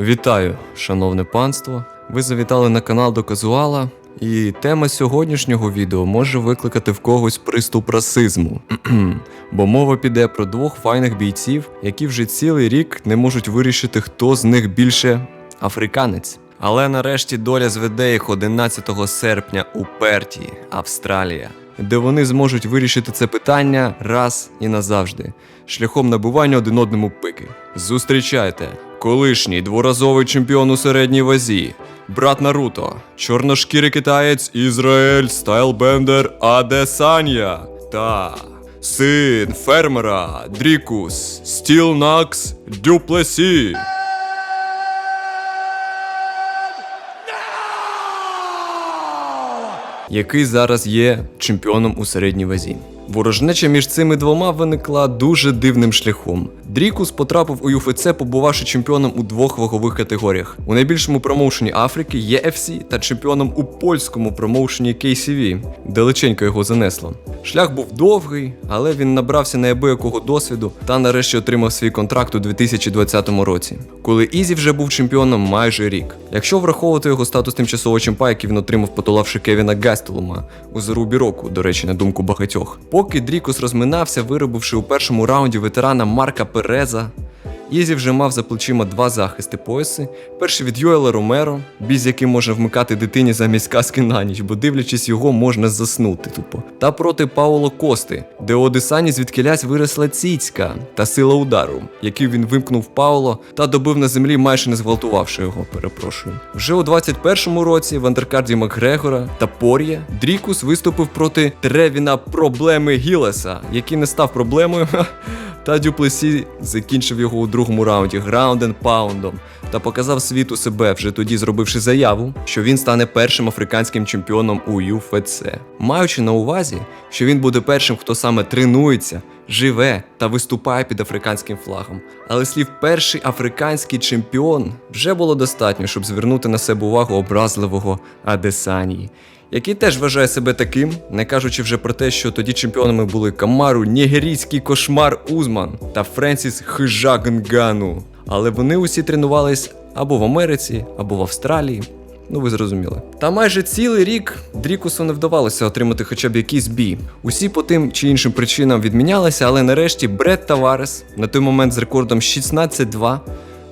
Вітаю, шановне панство! Ви завітали на канал до Казуала, і тема сьогоднішнього відео може викликати в когось приступ расизму. Бо мова піде про двох файних бійців, які вже цілий рік не можуть вирішити, хто з них більше африканець. Але нарешті доля зведе їх 11 серпня у Перті, Австралія, де вони зможуть вирішити це питання раз і назавжди, шляхом набування один одному пики. Зустрічайте, колишній дворазовий чемпіон у середній вазі, брат Наруто, чорношкірий китаєць Ізраїль Стайлбендер Адесанія та син фермера Дрікус Стілнакс Дюплесі. який зараз є чемпіоном у середній вазі. Ворожнеча між цими двома виникла дуже дивним шляхом. Дрікус потрапив у UFC, побувавши чемпіоном у двох вагових категоріях. У найбільшому промоушені Африки UFC та чемпіоном у польському промоушені KCV. Далеченько його занесло. Шлях був довгий, але він набрався неабиякого досвіду та нарешті отримав свій контракт у 2020 році, коли Ізі вже був чемпіоном майже рік. Якщо враховувати його статус тимчасового чемпа, який він отримав, потолавши Кевіна Гастелума у зарубі року, до речі, на думку багатьох. Поки Дрікус розминався, виробивши у першому раунді ветерана Марка Переза. Ізі вже мав за плечима два захисти пояси. Перший від Йоела Ромеро, бій з яким можна вмикати дитині замість казки на ніч, бо дивлячись його, можна заснути тупо. Та проти Пауло Кости, де у Одесані звідкилясь виросла ціцька та сила удару, який він вимкнув Пауло та добив на землі, майже не зґвалтувавши його, перепрошую. Вже у 21-му році в андеркарді Макгрегора та Пор'є Дрікус виступив проти Тревіна проблеми Гілеса, який не став проблемою. Та Дюплесі закінчив його у другому раунді граунден паундом та показав світу себе, вже тоді зробивши заяву, що він стане першим африканським чемпіоном у UFC. Маючи на увазі, що він буде першим, хто саме тренується, живе та виступає під африканським флагом. Але слів перший африканський чемпіон вже було достатньо, щоб звернути на себе увагу образливого Адесанії який теж вважає себе таким, не кажучи вже про те, що тоді чемпіонами були Камару, Нігерійський кошмар Узман та Френсіс Хижагнгану. Але вони усі тренувались або в Америці, або в Австралії. Ну, ви зрозуміли. Та майже цілий рік Дрікусу не вдавалося отримати хоча б якийсь бій. Усі по тим чи іншим причинам відмінялися, але нарешті Бред Таварес на той момент з рекордом 16-2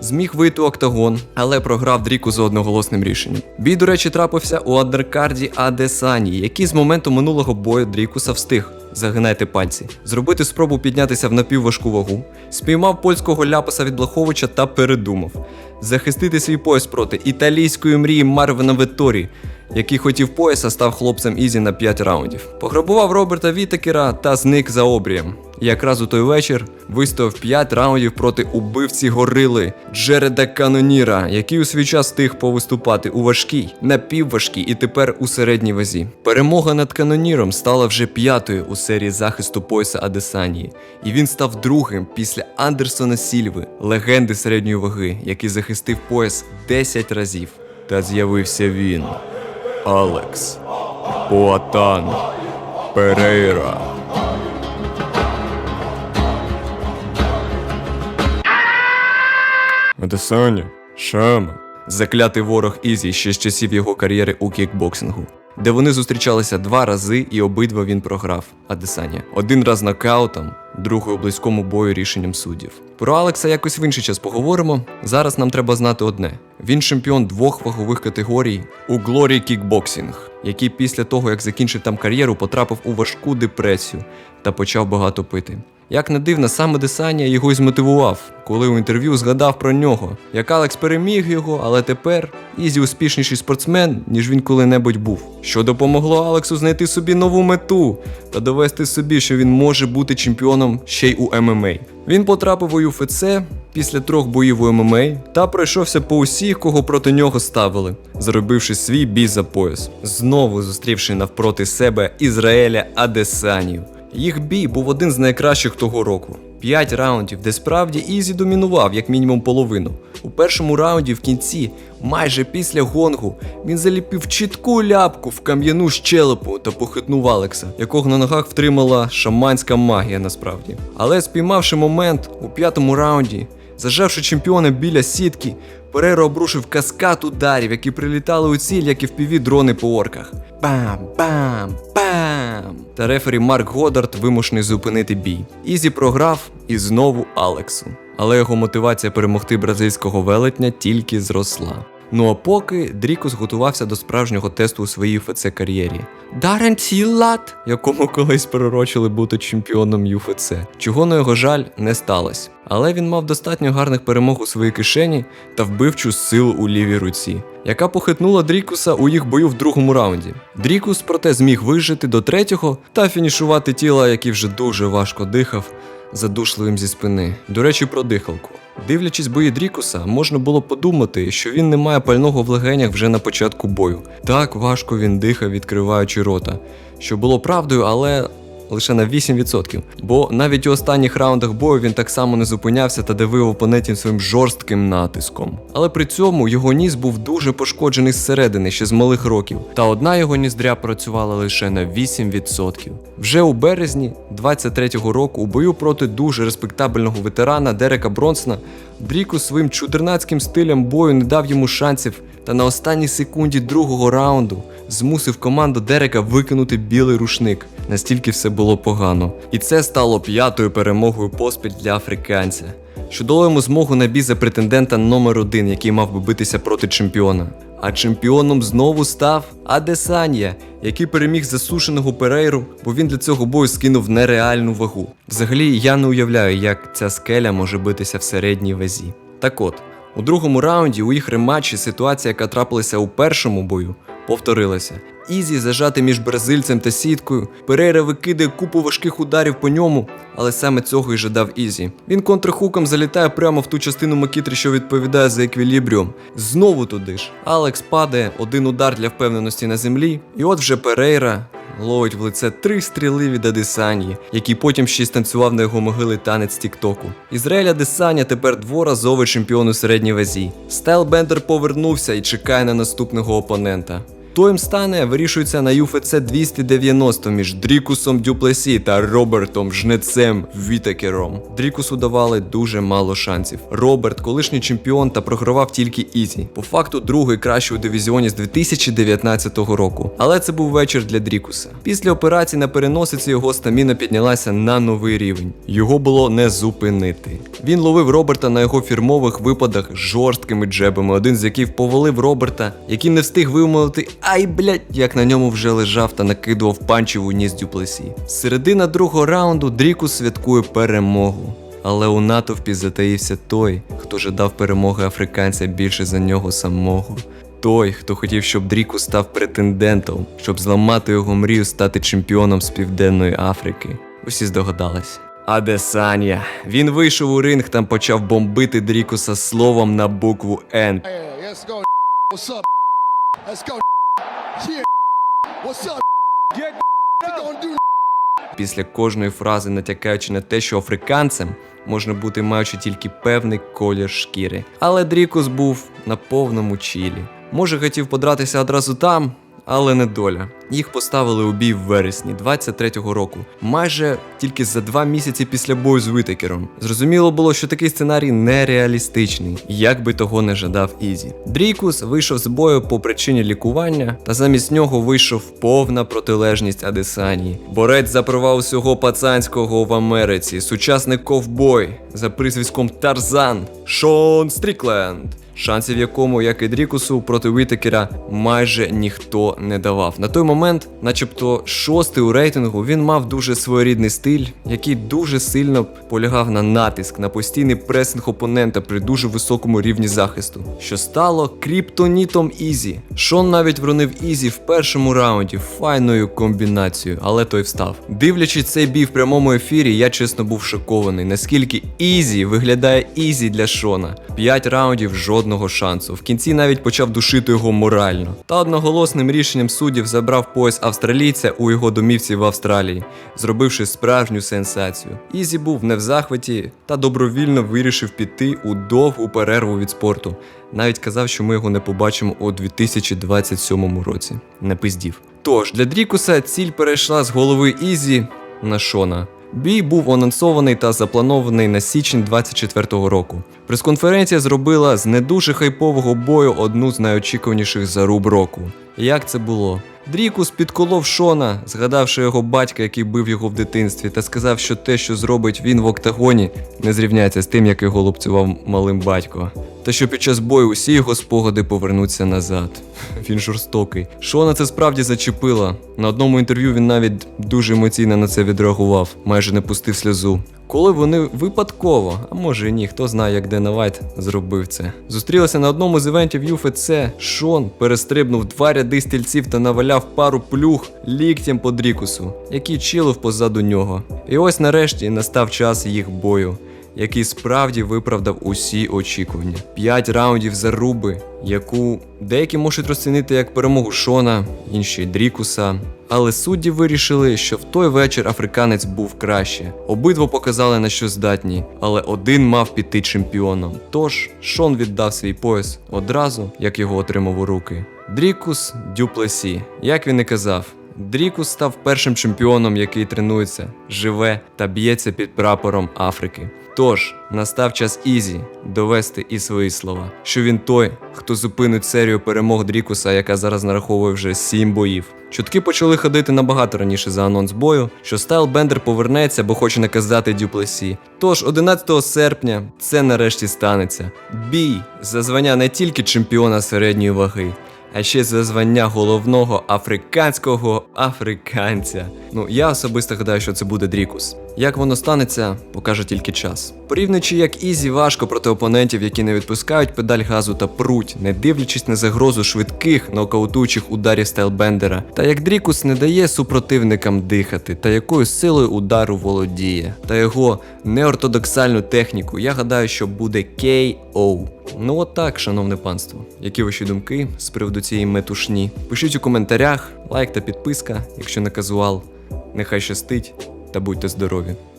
зміг вийти у октагон, але програв Дріку за одноголосним рішенням. Бій, до речі, трапився у андеркарді Адесані, який з моменту минулого бою Дрікуса встиг. Загинайте пальці, зробити спробу піднятися в напівважку вагу, спіймав польського ляпаса від Блаховича та передумав. Захистити свій пояс проти італійської мрії Марвена Ветторі, який хотів пояса, став хлопцем Ізі на 5 раундів. Пограбував Роберта Вітекера та зник за обрієм. І якраз у той вечір вистояв 5 раундів проти убивці горили Джереда Каноніра, який у свій час встиг повиступати у важкій, напівважкій і тепер у середній вазі. Перемога над Каноніром стала вже п'ятою у серії захисту пояса Адесанії, і він став другим після Андерсона Сільви, легенди середньої ваги, який захистив пояс 10 разів. Та з'явився він. Алекс Поатан Перейра. Адесаня, Шама. Заклятий ворог Ізі ще з часів його кар'єри у кікбоксингу, де вони зустрічалися два рази і обидва він програв. Адесаня. Один раз нокаутом, другий у близькому бою рішенням суддів. Про Алекса якось в інший час поговоримо. Зараз нам треба знати одне: він чемпіон двох вагових категорій у Glory Кікбоксінг, який після того, як закінчив там кар'єру, потрапив у важку депресію та почав багато пити. Як не дивно, саме Десанія його й змотивував, коли у інтерв'ю згадав про нього, як Алекс переміг його, але тепер Ізі успішніший спортсмен, ніж він коли-небудь був. Що допомогло Алексу знайти собі нову мету та довести собі, що він може бути чемпіоном ще й у ММА. Він потрапив у UFC після трьох боїв у ММА та пройшовся по усіх, кого проти нього ставили, заробивши свій бій за пояс, знову зустрівши навпроти себе Ізраїля Адесанію. Їх бій був один з найкращих того року. П'ять раундів, де справді Ізі домінував як мінімум половину. У першому раунді в кінці, майже після гонгу, він заліпив чітку ляпку в кам'яну щелепу та похитнув Алекса, якого на ногах втримала шаманська магія насправді. Але спіймавши момент у п'ятому раунді, Зажавши чемпіона біля сітки, Переро обрушив каскад ударів, які прилітали у ціль, як і впіві дрони по орках. Бам, бам, бам! Та рефері Марк Годард вимушений зупинити бій. Ізі програв і знову Алексу. Але його мотивація перемогти бразильського велетня тільки зросла. Ну а поки Дрікус готувався до справжнього тесту у своїй ФЦ кар'єрі. Дарен Тілат, якому колись пророчили бути чемпіоном ЮФЦ, чого на його жаль не сталося. Але він мав достатньо гарних перемог у своїй кишені та вбивчу силу у лівій руці, яка похитнула Дрікуса у їх бою в другому раунді. Дрікус, проте, зміг вижити до третього та фінішувати тіла, який вже дуже важко дихав, задушливим зі спини. До речі, про дихалку. Дивлячись бої Дрікуса, можна було подумати, що він не має пального в легенях вже на початку бою. Так важко він дихав, відкриваючи рота, що було правдою, але лише на 8%. Бо навіть у останніх раундах бою він так само не зупинявся та давив опонентів своїм жорстким натиском. Але при цьому його ніс був дуже пошкоджений зсередини ще з малих років, та одна його ніздря працювала лише на 8%. Вже у березні 23-го року у бою проти дуже респектабельного ветерана Дерека Бронсона Дрікус своїм чудернацьким стилем бою не дав йому шансів та на останній секунді другого раунду змусив команду Дерека викинути білий рушник. Настільки все було погано. І це стало п'ятою перемогою поспіль для африканця, що змогу на бій за претендента номер один, який мав би битися проти чемпіона. А чемпіоном знову став Адесанія, який переміг засушеного Перейру, бо він для цього бою скинув нереальну вагу. Взагалі, я не уявляю, як ця скеля може битися в середній вазі. Так от, у другому раунді у їх рематчі ситуація, яка трапилася у першому бою, повторилася. Ізі зажати між бразильцем та сіткою. Перейра викидає купу важких ударів по ньому, але саме цього й жадав Ізі. Він контрхуком залітає прямо в ту частину макітри, що відповідає за еквілібріум. Знову туди ж. Алекс падає, один удар для впевненості на землі, і от вже Перейра. Ловить в лице три стріли від Адесанії, який потім ще й станцював на його могили танець Тіктоку. Ізраїль Адесанія тепер дворазовий чемпіон у середній вазі. Стайл Бендер повернувся і чекає на наступного опонента. Хто їм стане, вирішується на UFC 290 між Дрікусом Дюплесі та Робертом Жнецем Вітекером. Дрікусу давали дуже мало шансів. Роберт, колишній чемпіон, та програвав тільки Ізі. По факту другий кращий у дивізіоні з 2019 року. Але це був вечір для Дрікуса. Після операції на переносиці його стаміна піднялася на новий рівень. Його було не зупинити. Він ловив Роберта на його фірмових випадах жорсткими джебами, один з яких повалив Роберта, який не встиг вимовити ай блять, як на ньому вже лежав та накидував панчів у ніс дюплесі. Середина другого раунду Дрікус святкує перемогу. Але у натовпі затаївся той, хто жадав перемоги африканця більше за нього самого. Той, хто хотів, щоб Дріку став претендентом, щоб зламати його мрію стати чемпіоном з Південної Африки. Усі здогадались. Адесанія. Він вийшов у ринг та почав бомбити Дрікуса словом на букву Н. Hey, let's go. What's up? Let's go. Після кожної фрази натякаючи на те, що африканцем можна бути маючи тільки певний колір шкіри. Але Дрікус був на повному чілі. Може, хотів подратися одразу там, але не доля. Їх поставили у бій в вересні 23-го року, майже тільки за два місяці після бою з Витекером. Зрозуміло було, що такий сценарій нереалістичний, як би того не жадав Ізі. Дрікус вийшов з бою по причині лікування, та замість нього вийшов повна протилежність Адесанії. Борець за права усього пацанського в Америці, сучасний ковбой за прізвиськом Тарзан Шон Стрікленд шансів якому, як і Дрікусу, проти Вітекера майже ніхто не давав. На той момент, начебто, шостий у рейтингу, він мав дуже своєрідний стиль, який дуже сильно полягав на натиск, на постійний пресинг опонента при дуже високому рівні захисту, що стало кріптонітом Ізі. Шон навіть вронив Ізі в першому раунді файною комбінацією, але той встав. Дивлячись цей бій в прямому ефірі, я чесно був шокований, наскільки Ізі виглядає Ізі для Шона. П'ять раундів жодного шансу. В кінці навіть почав душити його морально. Та одноголосним рішенням суддів забрав пояс австралійця у його домівці в Австралії, зробивши справжню сенсацію. Ізі був не в захваті та добровільно вирішив піти у довгу перерву від спорту. Навіть казав, що ми його не побачимо у 2027 році. Не пиздів. Тож для Дрікуса ціль перейшла з голови Ізі на Шона. Бій був анонсований та запланований на січень 24-го року. Прес-конференція зробила з не дуже хайпового бою одну з найочікуваніших заруб року. Як це було? Дрікус підколов Шона, згадавши його батька, який бив його в дитинстві, та сказав, що те, що зробить він в октагоні, не зрівняється з тим, як його лупцював малим батько. Та що під час бою усі його спогади повернуться назад. Він жорстокий. Шона це справді зачепило. На одному інтерв'ю він навіть дуже емоційно на це відреагував, майже не пустив сльозу. Коли вони випадково, а може і ні, хто знає, як Дена Вайт зробив це. Зустрілися на одному з івентів UFC, Шон перестрибнув два ряди стільців та наваляв пару плюх ліктям по Дрікусу, який чилив позаду нього. І ось нарешті настав час їх бою який справді виправдав усі очікування. П'ять раундів заруби, яку деякі можуть розцінити як перемогу Шона, інші Дрікуса. Але судді вирішили, що в той вечір африканець був краще. Обидва показали на що здатні, але один мав піти чемпіоном. Тож Шон віддав свій пояс одразу, як його отримав у руки. Дрікус Дюплесі, як він і казав. Дрікус став першим чемпіоном, який тренується, живе та б'ється під прапором Африки. Тож настав час Ізі довести і свої слова, що він той, хто зупинить серію перемог Дрікуса, яка зараз нараховує вже сім боїв. Чутки почали ходити набагато раніше за анонс бою, що Стайл Бендер повернеться, бо хоче наказати Дюплесі. Тож 11 серпня це нарешті станеться. Бій за звання не тільки чемпіона середньої ваги, а ще за звання головного африканського африканця. Ну, я особисто гадаю, що це буде Дрікус. Як воно станеться, покаже тільки час. Порівнюючи як Ізі важко проти опонентів, які не відпускають педаль газу та пруть, не дивлячись на загрозу швидких нокаутуючих ударів Стайлбендера, та як Дрікус не дає супротивникам дихати, та якою силою удару володіє, та його неортодоксальну техніку, я гадаю, що буде KO. Ну от так, шановне панство. Які ваші думки з приводу цієї метушні? Пишіть у коментарях, лайк та підписка, якщо не казуал. Нехай щастить та будьте здорові.